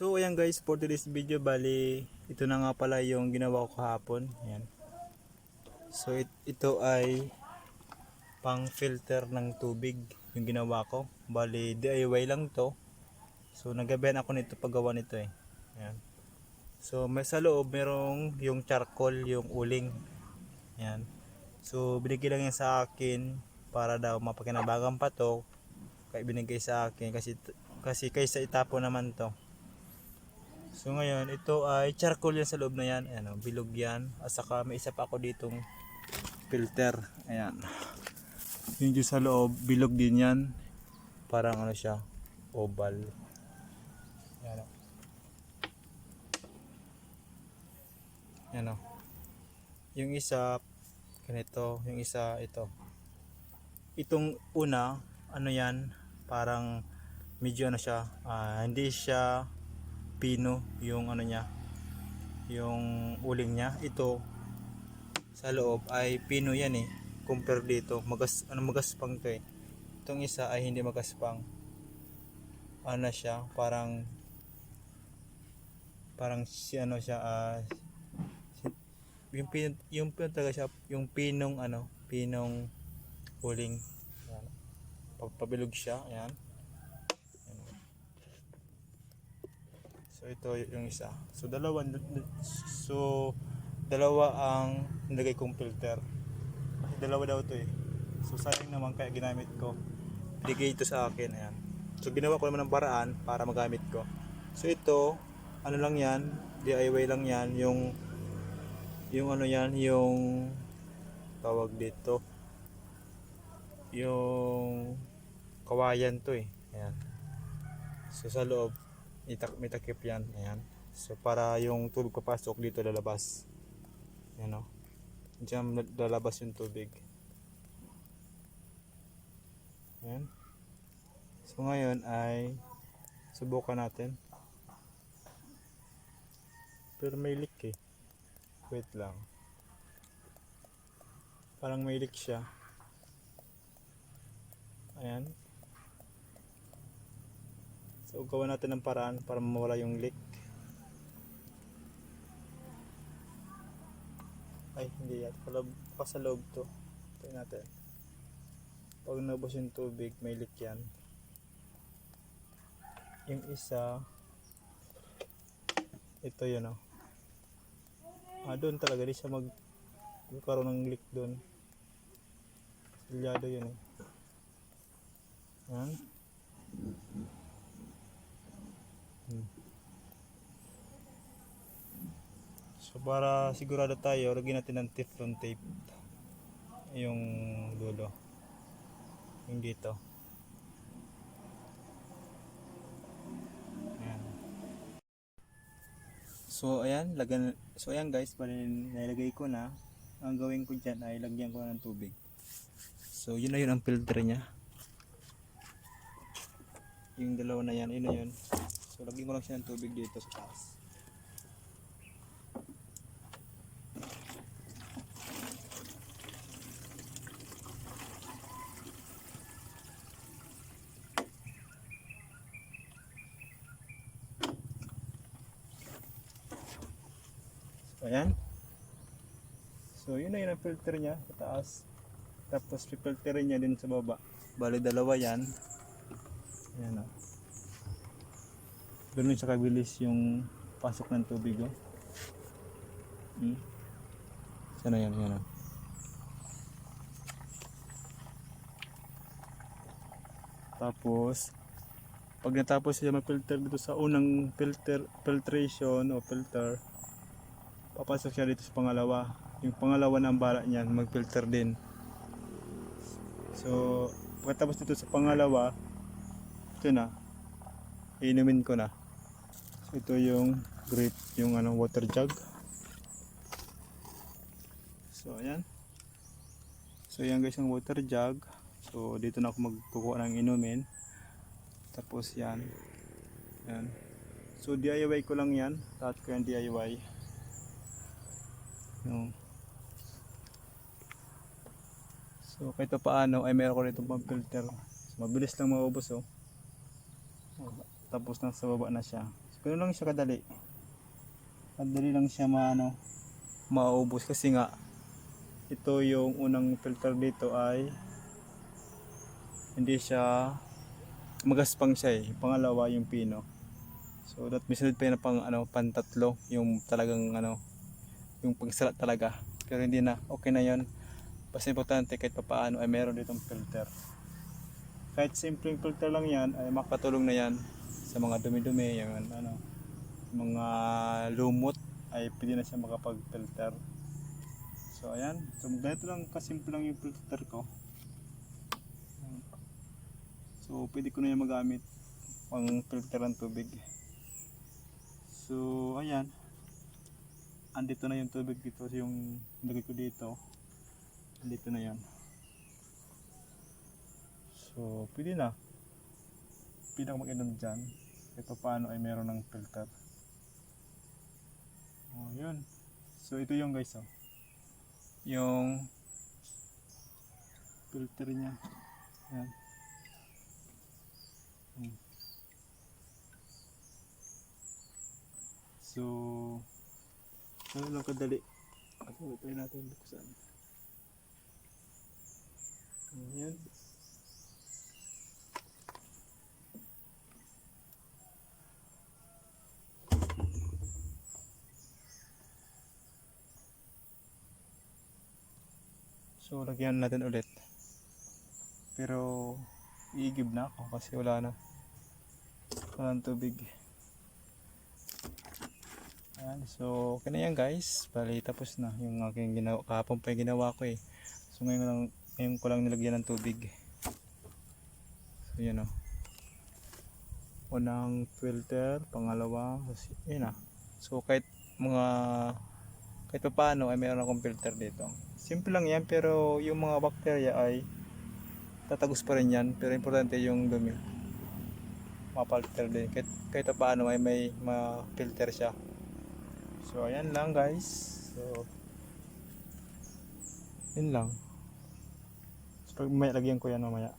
So ayan guys, for today's video, bali ito na nga pala yung ginawa ko kahapon. Ayan. So it, ito ay pang filter ng tubig yung ginawa ko. Bali DIY lang to. So nagabihan ako nito paggawa nito eh. Ayan. So may sa loob merong yung charcoal, yung uling. Ayan. So binigay lang yan sa akin para daw mapakinabagan pa to. Kaya binigay sa akin kasi kasi kaysa itapon naman to. So ngayon, ito ay charcoal yan sa loob na yan. Ayan, oh, bilog yan. At saka may isa pa ako ditong filter. Ayan. Yung dyan sa loob, bilog din yan. Parang ano siya, oval. Ayan. oh. Ayan o. Yung isa, ganito. Yung isa, ito. Itong una, ano yan, parang medyo ano siya, ah, hindi siya pino yung ano niya yung uling niya. Ito sa loob ay pino yan eh compare dito. Magas ano magaspang to eh. Itong isa ay hindi magaspang. Ano siya parang parang si ano siya si- yung pin yung pin talaga siya yung pinong ano pinong uling. Yan pagpabilog siya yan So ito yung isa. So dalawa so dalawa ang nilagay kong filter. Kasi dalawa daw to eh. So sayang naman kaya ginamit ko. Bigay ito sa akin ayan. So ginawa ko naman ng paraan para magamit ko. So ito ano lang yan, DIY lang yan yung yung ano yan, yung tawag dito yung kawayan to eh. Ayan. So sa loob itak may takip yan ayan. So para yung tubig papasok dito lalabas. Ayan o diyan lalabas yung tubig. Ayan. So ngayon ay subukan natin. Pero may leak eh. Wait lang. Parang may leak siya. Ayan So gawa natin ng paraan para mawala yung leak. Ay, hindi yan. Kalab, sa loob to. Tingnan natin. Pag nabos yung tubig, may leak yan. Yung isa, ito yun oh. Ah, doon talaga. Di siya mag magkaroon ng leak doon. Silyado yun eh. Yan. So para sigurado tayo, lagyan natin ng teflon tape yung dulo. Yung dito. Ayan. So ayan, lagyan so ayan guys, bali nilagay ko na. Ang gawin ko diyan ay lagyan ko ng tubig. So yun na yun ang filter niya. Yung dalawa na yan, yun na yun. So lagyan ko lang siya ng tubig dito sa taas. Ayan. So, yun na yun ang filter niya sa taas. Tapos, pipilterin niya din sa baba. Bali, dalawa yan. Ayan o. Ganun siya kabilis yung pasok ng tubig o. Hmm. Sana yan, yan o. Tapos, pag natapos siya mag-filter dito sa unang filter filtration o filter, papasok siya dito sa pangalawa. Yung pangalawa na bala niyan, mag-filter din. So, pagkatapos dito sa pangalawa, ito na. Inumin ko na. So, ito yung grip, yung ano, water jug. So, ayan. So, ayan guys, yung water jug. So, dito na ako magkukuha ng inumin. Tapos, yan. Yan. So, DIY ko lang yan. Lahat ko yung DIY. Yung So kahit pa paano ay meron ko nito pang filter. So, mabilis lang maubos oh. Tapos nasa baba na siya. So Ganun lang siya kadali. Kadali lang siya maano, maubos kasi nga ito yung unang filter dito ay hindi siya magaspang siya eh. Pangalawa yung pino. So that misunod pa yun na pang ano, pantatlo yung talagang ano yung pagsalat talaga. Pero hindi na, okay na yon Basta importante kahit papaano ay meron ditong filter. Kahit simpleng filter lang yan ay makatulong na yan sa mga dumi-dumi, yung ano, mga lumot ay pwede na siya makapag-filter. So ayan, so ganito lang kasimple lang yung filter ko. So pwede ko na yung magamit pang filter ng tubig. So ayan, andito na yung tubig dito, yung nilagay ko dito. Andito na yan. So pwede na. Pwede ako mag-inom dyan. Ito paano ay meron ng filter. Oh, yun. So ito yung guys oh. Yung filter niya. Yan. Hmm. So ano lang kadali. Ako try natin buksan. Ayan. So lagyan natin ulit. Pero iigib na ako kasi wala na. Wala ng tubig. Ayan, so okay na yan guys. Bali tapos na yung aking ginawa. Kahapon pa yung ginawa ko eh. So ngayon lang, ngayon ko lang nilagyan ng tubig. So yun o. Unang filter, pangalawa, kasi yun ah. So kahit mga kahit pa paano ay meron akong filter dito. Simple lang yan pero yung mga bakterya ay tatagos pa rin yan. Pero importante yung dumi. Mapalter din. Kahit, kahit pa paano ay may ma-filter siya. So ayan lang guys. So yun lang. So, may lagyan ko yan mamaya.